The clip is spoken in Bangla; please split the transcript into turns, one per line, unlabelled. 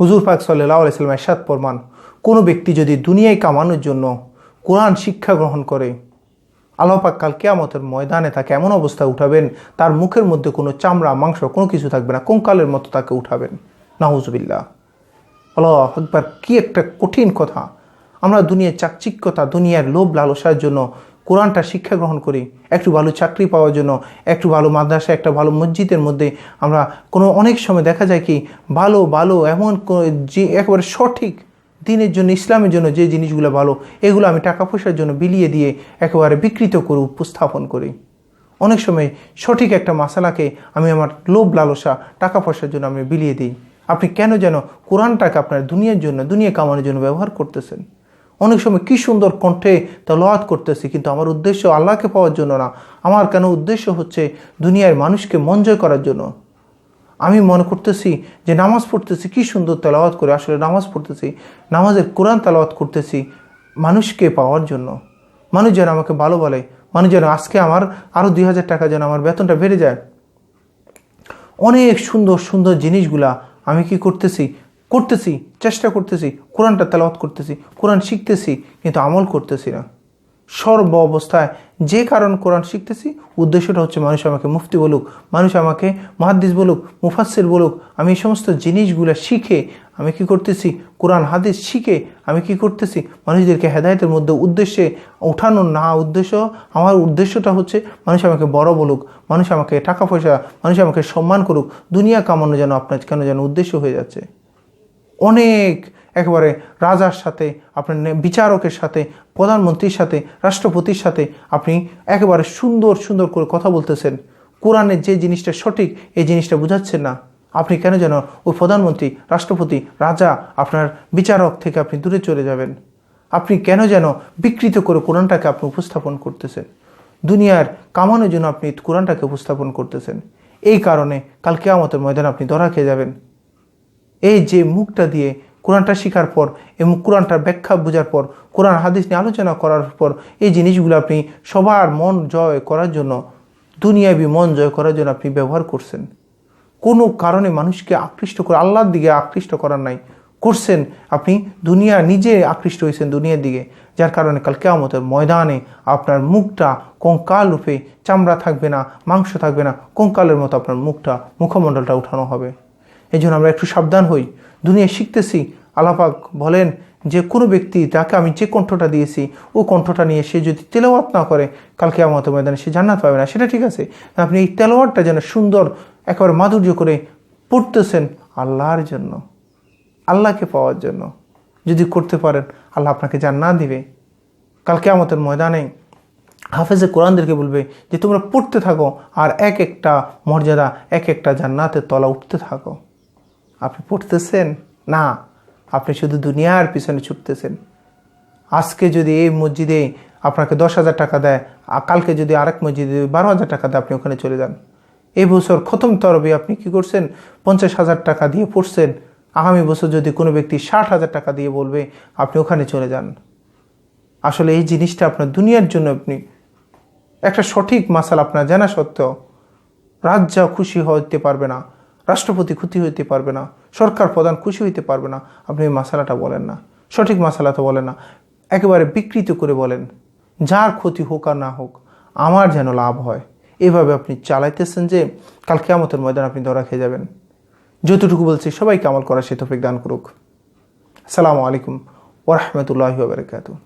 হুজুর পাক সাল্লাহ আলাইসাল্লাম এরশাদ প্রমাণ কোনো ব্যক্তি যদি দুনিয়ায় কামানোর জন্য কোরআন শিক্ষা গ্রহণ করে, আল্লাহ পাক কাল কেয়ামতের ময়দানে তাকে এমন অবস্থায় উঠাবেন, তার মুখের মধ্যে কোনো চামড়া, মাংস, কোনো কিছু থাকবে না কঙ্কালের মতো তাকে উঠাবেন। নাহুজবিল্লা আল্লাহ একবার কী একটা কঠিন কথা। আমরা দুনিয়ার চাকচিক্যতা, দুনিয়ার লোভ লালসার জন্য কোরআনটা শিক্ষা গ্রহণ করি, একটু ভালো চাকরি পাওয়ার জন্য, একটু ভালো মাদ্রাসা একটা ভালো মসজিদের মধ্যে আমরা কোনো অনেক সময় দেখা যায় কি, ভালো ভালো, এমন যে একেবারে সঠিক দিনের জন্য, ইসলামের জন্য যে জিনিসগুলো ভালো, এগুলো আমি টাকা পয়সার জন্য বিলিয়ে দিয়ে একেবারে বিকৃত করে উপস্থাপন করি। অনেক সময় সঠিক একটা মশালাকে আমি আমার লোভ লালসা টাকা পয়সার জন্য আমি বিলিয়ে দিই। আপনি কেন যেন কোরআনটাকে আপনার দুনিয়ার জন্য, দুনিয়া কামানোর জন্য ব্যবহার করতেছেন? অনেক সময় কি সুন্দর কণ্ঠে তলোয়াত করতেছি, কিন্তু আমার উদ্দেশ্য আল্লাহকে পাওয়ার জন্য না। আমার কেন উদ্দেশ্য হচ্ছে দুনিয়ার মানুষকে মন জয় করার জন্য। আমি মনে করতেছি যে নামাজ পড়তেছি, কি সুন্দর তেলাওয়াত করে আসলে নামাজ পড়তেছি, নামাজের কোরআন তেলাওয়াত করতেছি মানুষকে পাওয়ার জন্য। মানুষ যেন আমাকে ভালো বলে, মানুষ যেন আজকে আমার আরও দুই হাজার টাকা যেন আমার বেতনটা বেড়ে যায়। অনেক সুন্দর সুন্দর জিনিসগুলা আমি কি করতেছি করতেছি, চেষ্টা করতেছি, কোরআনটা তেলাওয়াত করতেছি, কোরআন শিখতেছি, কিন্তু আমল করতেছি না। সর্ব অবস্থায় যে কারণ কোরআন শিখতেছি, উদ্দেশ্যটা হচ্ছে মানুষ আমাকে মুফতি বলুক, মানুষ আমাকে মহাদ্দিস বলুক মুফাসির বলুক, আমি এই সমস্ত জিনিসগুলো শিখে আমি কি করতেছি, কোরআন, হাদিস শিখে আমি কি করতেছি, মানুষদেরকে হেদায়তের মধ্যে উদ্দেশ্যে ওঠানো না উদ্দেশ্য, আমার উদ্দেশ্যটা হচ্ছে মানুষ আমাকে বড় বলুক, মানুষ আমাকে টাকা পয়সা, মানুষ আমাকে সম্মান করুক, দুনিয়া কামানো যেন আপনার কেন যেন উদ্দেশ্য হয়ে যাচ্ছে। অনেক একেবারে রাজার সাথে, আপনার বিচারকের সাথে, প্রধানমন্ত্রীর সাথে, রাষ্ট্রপতির সাথে আপনি একেবারে সুন্দর সুন্দর করে কথা বলতেছেন। কোরআনের যে জিনিসটা সঠিক, এই জিনিসটা বুঝাচ্ছেন না। আপনি কেন যেন ওই প্রধানমন্ত্রী, রাষ্ট্রপতি, রাজা আপনার বিচারক থেকে আপনি দূরে চলে যাবেন? আপনি কেন যেন বিকৃত করে কোরআনটাকে আপনি উপস্থাপন করতেছেন? দুনিয়ার কামানোর জন্য আপনি কোরআনটাকে উপস্থাপন করতেছেন। এই কারণে কাল কেয়ামতের ময়দানে আপনি ধরা খেয়ে যাবেন। এই যে মুখটা দিয়ে কোরআনটা শেখার পর এবং কোরআনটার ব্যাখ্যা বোঝার পর, কোরআন হাদিস নিয়ে আলোচনা করার পর এই জিনিসগুলো আপনি সবার মন জয় করার জন্য, দুনিয়াবি মন জয় করার জন্য আপনি ব্যবহার করছেন। কোনো কারণে মানুষকে আকৃষ্ট করে, আল্লাহর দিকে আকৃষ্ট করার নাই। করছেন আপনি, দুনিয়া নিজে আকৃষ্ট হয়েছেন দুনিয়ার দিকে, যার কারণে কাল কেয়ামতের ময়দানে আপনার মুখটা কঙ্কাল রূপে চামড়া থাকবে না, মাংস থাকবে না, কঙ্কালের মতো আপনার মুখটা মুখমণ্ডলটা উঠানো হবে। এই জন্য আমরা একটু সাবধান হই। দুনিয়া শিখতেছি আলাপাক বলেন যে কোনো ব্যক্তি তাকে আমি যে কণ্ঠটা দিয়েছি, ও কণ্ঠটা নিয়ে সে যদি তেলাওয়াত না করে কালকে আমার ময়দানে সে জান্নাত পাবে না। সেটা ঠিক আছে আপনি এই তেলাওয়াতটা যেন সুন্দর, একেবারে মাধুর্য করে পড়তেছেন আল্লাহর জন্য, আল্লাহকে পাওয়ার জন্য। যদি করতে পারেন, আল্লাহ আপনাকে জান্নাত দিবে। কালকে আমাদের ময়দানে হাফেজে কোরআনদেরকে বলবে যে তোমরা পড়তে থাকো আর এক একটা মর্যাদা, এক একটা জান্নাতের তলা উঠতে থাকো। আপনি পড়তেছেন? না, আপনি শুধু দুনিয়ার পিছনে ছুটতেছেন। আজকে যদি এই মসজিদে আপনাকে দশ হাজার টাকা দেয় কালকে যদি আরেক মসজিদে বারো হাজার টাকা দেয়, আপনি ওখানে চলে যান। এই বছর খতম তরবে আপনি কি করছেন? পঞ্চাশ হাজার টাকা দিয়ে পড়ছেন। আগামী বছর যদি কোনো ব্যক্তি ষাট হাজার টাকা দিয়ে বলবে, আপনি ওখানে চলে যান। আসলে এই জিনিসটা আপনার দুনিয়ার জন্য আপনি একটা সঠিক মাসাল আপনার জানা সত্ত্বেও রাজ্য খুশি হতে পারবে না। রাষ্ট্রপতি খুশি হইতে পারবে না, সরকার প্রধান খুশি হইতে পারবে না। আপনি এই মাসালাটা বলেন না। সঠিক মাসালা তো বলেন না। একেবারে বিকৃত করে বলেন, যার ক্ষতি হোক আর না হোক, আমার যেন লাভ হয়। এভাবে আপনি চালাইতেছেন যে, কাল কেয়ামতের ময়দান আপনি ধরা খেয়ে যাবেন। যতটুকু বলছি, সবাইকে আমল করার সে তফিক দান করুক। আসসালামু আলাইকুম ওরহমতুল্লাহি বারকাতুহ।